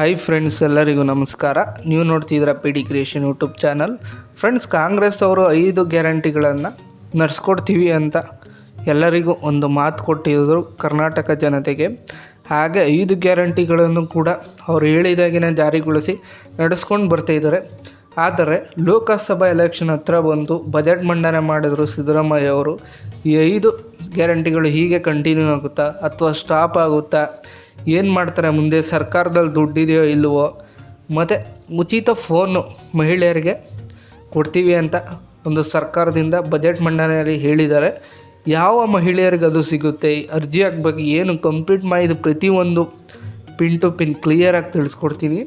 Hi friends ಎಲ್ಲರಿಗೂ ನಮಸ್ಕಾರ. ನೀವು ನೋಡ್ತಿದ್ದೀರ P D creation YouTube channel friends Congress ಅವರು ಐದು ಗ್ಯಾರಂಟಿಗಳನ್ನು ನಡೆಸ್ಕೊಡ್ತೀವಿ ಅಂತ ಎಲ್ಲರಿಗೂ ಒಂದು ಮಾತು ಕೊಟ್ಟಿದ್ರು ಕರ್ನಾಟಕ ಜನತೆಗೆ. ಹಾಗೆ ಐದು ಗ್ಯಾರಂಟಿಗಳನ್ನು ಕೂಡ ಅವರು ಹೇಳಿದಾಗಿನ ಜಾರಿಗೊಳಿಸಿ ನಡೆಸ್ಕೊಂಡು ಬರ್ತಾಯಿದ್ದಾರೆ ಆದರೆ ಲೋಕಸಭಾ ಎಲೆಕ್ಷನ್ ಹತ್ರ ಬಂದು ಬಜೆಟ್ ಮಂಡನೆ ಮಾಡಿದ್ರು ಸಿದ್ದರಾಮಯ್ಯ ಅವರು. ಈ ಐದು ಗ್ಯಾರಂಟಿಗಳು ಹೀಗೆ ಕಂಟಿನ್ಯೂ ಆಗುತ್ತಾ ಅಥವಾ ಸ್ಟಾಪ್ ಆಗುತ್ತಾ? ಏನು ಮಾಡ್ತಾರೆ ಮುಂದೆ? ಸರ್ಕಾರದಲ್ಲಿ ದುಡ್ಡಿದೆಯೋ ಇಲ್ವೋ? ಮತ್ತು ಉಚಿತ ಫೋನು ಮಹಿಳೆಯರಿಗೆ ಕೊಡ್ತೀವಿ ಅಂತ ಒಂದು ಸರ್ಕಾರದಿಂದ ಬಜೆಟ್ ಮಂಡನೆಯಲ್ಲಿ ಹೇಳಿದ್ದಾರೆ. ಯಾವ ಮಹಿಳೆಯರಿಗೆ ಅದು ಸಿಗುತ್ತೆ? ಅರ್ಜಿ ಹಾಕ್ಬೇಕು, ಏನು ಕಂಪ್ಲೀಟ್ ಮಾಡಿದ ಪ್ರತಿಯೊಂದು ಪಿನ್ ಟು ಪಿನ್ ಕ್ಲಿಯರಾಗಿ ತಿಳಿಸ್ಕೊಡ್ತೀನಿ.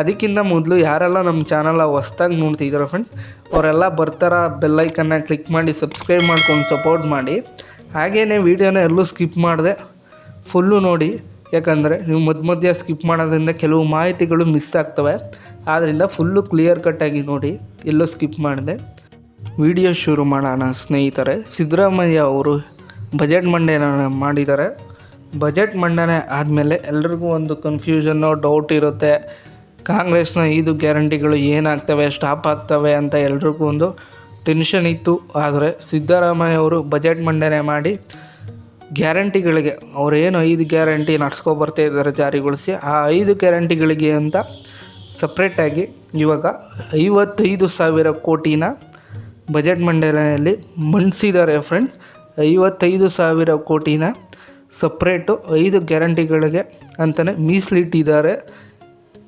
ಅದಕ್ಕಿಂತ ಮೊದಲು ಯಾರೆಲ್ಲ ನಮ್ಮ ಚಾನಲ್ ಹೊಸ್ದಾಗಿ ನೋಡ್ತಿದ್ದಾರೆ ಫ್ರೆಂಡ್ಸ್ ಅವರೆಲ್ಲ ಬರ್ತಾರ ಬೆಲ್ಲೈಕನ್ನ ಕ್ಲಿಕ್ ಮಾಡಿ ಸಬ್ಸ್ಕ್ರೈಬ್ ಮಾಡ್ಕೊಂಡು ಸಪೋರ್ಟ್ ಮಾಡಿ. ಹಾಗೆಯೇ ವೀಡಿಯೋನ ಎಲ್ಲೂ ಸ್ಕಿಪ್ ಮಾಡಿದೆ ಫುಲ್ಲು ನೋಡಿ. ಯಾಕಂದರೆ ನೀವು ಮಧ್ಯ ಮಧ್ಯ ಸ್ಕಿಪ್ ಮಾಡೋದ್ರಿಂದ ಕೆಲವು ಮಾಹಿತಿಗಳು ಮಿಸ್ ಆಗ್ತವೆ. ಆದ್ದರಿಂದ ಫುಲ್ಲು ಕ್ಲಿಯರ್ ಕಟ್ಟಾಗಿ ನೋಡಿ, ಎಲ್ಲೋ ಸ್ಕಿಪ್ ಮಾಡಿದೆ. ವಿಡಿಯೋ ಶುರು ಮಾಡೋಣ ಸ್ನೇಹಿತರೆ. ಸಿದ್ದರಾಮಯ್ಯ ಅವರು ಬಜೆಟ್ ಮಂಡನೆ ಮಾಡಿದ್ದಾರೆ. ಬಜೆಟ್ ಮಂಡನೆ ಆದಮೇಲೆ ಎಲ್ರಿಗೂ ಒಂದು ಕನ್ಫ್ಯೂಷನ್ನು ಡೌಟ್ ಇರುತ್ತೆ. ಕಾಂಗ್ರೆಸ್ನ ಇದು ಗ್ಯಾರಂಟಿಗಳು ಏನಾಗ್ತವೆ ಸ್ಟಾಪ್ ಆಗ್ತವೆ ಅಂತ ಎಲ್ರಿಗೂ ಒಂದು ಟೆನ್ಷನ್ ಇತ್ತು. ಆದರೆ ಸಿದ್ದರಾಮಯ್ಯ ಅವರು ಬಜೆಟ್ ಮಂಡನೆ ಮಾಡಿ ಗ್ಯಾರಂಟಿಗಳಿಗೆ ಅವರೇನು ಐದು ಗ್ಯಾರಂಟಿ ನಡ್ಸ್ಕೊಬರ್ತಾ ಇದ್ದಾರೆ ಜಾರಿಗೊಳಿಸಿ, ಆ ಐದು ಗ್ಯಾರಂಟಿಗಳಿಗೆ ಅಂತ ಸಪ್ರೇಟಾಗಿ ಇವಾಗ ಐವತ್ತೈದು ಸಾವಿರ ಕೋಟಿನ ಬಜೆಟ್ ಮಂಡನೆಯಲ್ಲಿ ಮಂಡಿಸಿದ್ದಾರೆ ಫ್ರೆಂಡ್ಸ್ ಐವತ್ತೈದು ಸಾವಿರ ಕೋಟಿನ ಸಪ್ರೇಟು ಐದು ಗ್ಯಾರಂಟಿಗಳಿಗೆ ಅಂತಲೇ ಮೀಸಲಿಟ್ಟಿದ್ದಾರೆ.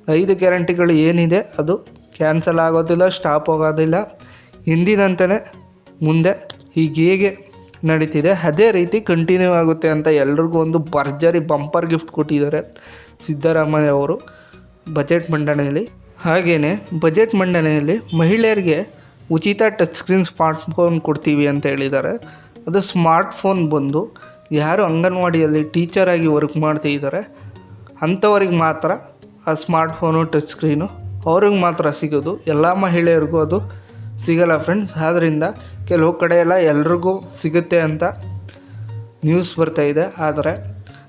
ಐದು ಗ್ಯಾರಂಟಿಗಳು ಏನಿದೆ, ಅದು ಕ್ಯಾನ್ಸಲ್ ಆಗೋದಿಲ್ಲ ಸ್ಟಾಪ್ ಆಗೋದಿಲ್ಲ. ಹಿಂದಿನಂತಲೇ ಮುಂದೆ ಈಗ ಹೇಗೆ ನಡೀತಿದೆ. ಅದೇ ರೀತಿ ಕಂಟಿನ್ಯೂ ಆಗುತ್ತೆ ಅಂತ ಎಲ್ರಿಗೂ ಒಂದು ಭರ್ಜರಿ ಬಂಪರ್ ಗಿಫ್ಟ್ ಕೊಟ್ಟಿದ್ದಾರೆ ಸಿದ್ದರಾಮಯ್ಯ ಅವರು ಬಜೆಟ್ ಮಂಡನೆಯಲ್ಲಿ. ಹಾಗೆಯೇ ಬಜೆಟ್ ಮಂಡನೆಯಲ್ಲಿ ಮಹಿಳೆಯರಿಗೆ ಉಚಿತ ಟಚ್ ಸ್ಕ್ರೀನ್ ಸ್ಮಾರ್ಟ್ಫೋನ್ ಕೊಡ್ತೀವಿ ಅಂತ ಹೇಳಿದ್ದಾರೆ. ಅದು ಸ್ಮಾರ್ಟ್ ಫೋನ್ ಬಂದು ಯಾರು ಅಂಗನವಾಡಿಯಲ್ಲಿ ಟೀಚರಾಗಿ ವರ್ಕ್ ಮಾಡ್ತಿದ್ದಾರೆ ಅಂಥವ್ರಿಗೆ ಮಾತ್ರ ಆ ಸ್ಮಾರ್ಟ್ ಫೋನು ಟಚ್ ಸ್ಕ್ರೀನು ಅವ್ರಿಗೆ ಮಾತ್ರ ಸಿಗೋದು. ಎಲ್ಲ ಮಹಿಳೆಯರಿಗೂ ಅದು ಸಿಗಲ್ಲ ಫ್ರೆಂಡ್ಸ್ ಆದ್ದರಿಂದ ಕೆಲವು ಕಡೆ ಎಲ್ಲ ಎಲ್ರಿಗೂ ಸಿಗುತ್ತೆ ಅಂತ ನ್ಯೂಸ್ ಬರ್ತಾ ಇದೆ. ಆದರೆ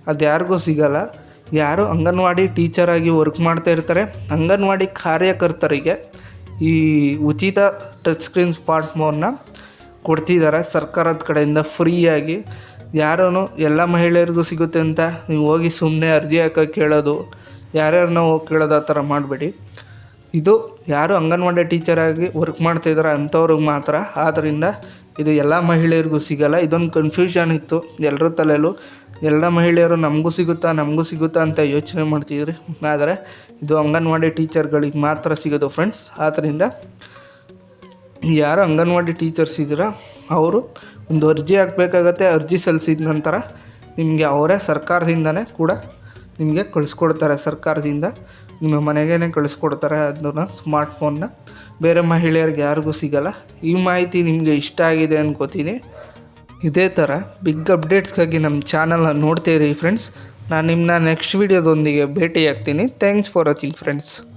ಅದು ಯಾರಿಗೂ ಸಿಗಲ್ಲ. ಯಾರು ಅಂಗನವಾಡಿ ಟೀಚರಾಗಿ ವರ್ಕ್ ಮಾಡ್ತಾ ಇರ್ತಾರೆ, ಅಂಗನವಾಡಿ ಕಾರ್ಯಕರ್ತರಿಗೆ ಈ ಉಚಿತ ಟಚ್ ಸ್ಕ್ರೀನ್ ಸ್ಮಾರ್ಟ್ ಫೋನ್ನ ಕೊಡ್ತಿದ್ದಾರೆ ಸರ್ಕಾರದ ಕಡೆಯಿಂದ ಫ್ರೀಯಾಗಿ ಯಾರೂ ಎಲ್ಲ ಮಹಿಳೆಯರಿಗೂ ಸಿಗುತ್ತೆ ಅಂತ ನೀವು ಹೋಗಿ ಸುಮ್ಮನೆ ಅರ್ಜಿ ಹಾಕೋಕೆ ಕೇಳೋದು, ಯಾರ್ಯಾರನ್ನ ಹೋಗಿ ಕೇಳೋದು ಆ ಥರ ಮಾಡಬೇಡಿ. ಇದು ಯಾರು ಅಂಗನವಾಡಿ ಟೀಚರಾಗಿ ವರ್ಕ್ ಮಾಡ್ತಿದ್ದಾರೆ ಅಂಥವ್ರಿಗೆ ಮಾತ್ರ. ಆದ್ದರಿಂದ ಇದು ಎಲ್ಲ ಮಹಿಳೆಯರಿಗೂ ಸಿಗಲ್ಲ. ಇದೊಂದು ಕನ್ಫ್ಯೂಷನ್ ಇತ್ತು. ಎಲ್ಲರ ತಲೆಯಲ್ಲೂ ಎಲ್ಲ ಮಹಿಳೆಯರು ನಮಗೂ ಸಿಗುತ್ತಾ ನಮಗೂ ಸಿಗುತ್ತಾ ಅಂತ ಯೋಚನೆ ಮಾಡ್ತಿದ್ರಿ. ಆದರೆ ಇದು ಅಂಗನವಾಡಿ ಟೀಚರ್ಗಳಿಗೆ ಮಾತ್ರ ಸಿಗೋದು ಫ್ರೆಂಡ್ಸ್ ಆದ್ದರಿಂದ ಯಾರು ಅಂಗನವಾಡಿ ಟೀಚರ್ಸ್ ಇದ್ದೀರಾ, ಅವರು ಒಂದು ಅರ್ಜಿ ಹಾಕಬೇಕಾಗತ್ತೆ. ಅರ್ಜಿ ಸಲ್ಲಿಸಿದ ನಂತರ ನಿಮಗೆ ಅವರೇ ಸರ್ಕಾರದಿಂದನೇ ಕೂಡ ನಿಮಗೆ ಕಳಿಸ್ಕೊಡ್ತಾರೆ ಸರ್ಕಾರದಿಂದ. ನಿಮ್ಮ ಮನೆಗೇ ಕಳಿಸ್ಕೊಡ್ತಾರೆ ಅದನ್ನ ಸ್ಮಾರ್ಟ್ಫೋನ್ನ ಬೇರೆ ಮಹಿಳೆಯರಿಗೆ ಯಾರಿಗೂ ಸಿಗಲ್ಲ. ಈ ಮಾಹಿತಿ ನಿಮಗೆ ಇಷ್ಟ ಆಗಿದೆ ಅನ್ಕೋತೀನಿ. ಇದೇ ಥರ ಬಿಗ್ ಅಪ್ಡೇಟ್ಸ್ಗಾಗಿ ನಮ್ಮ ಚಾನಲ್ನ ನೋಡ್ತಾ ಇರಿ ಫ್ರೆಂಡ್ಸ್ ನಾನು ನಿಮ್ಮನ್ನ ನೆಕ್ಸ್ಟ್ ವೀಡಿಯೋದೊಂದಿಗೆ ಭೇಟಿಯಾಗ್ತೀನಿ. Thanks for watching friends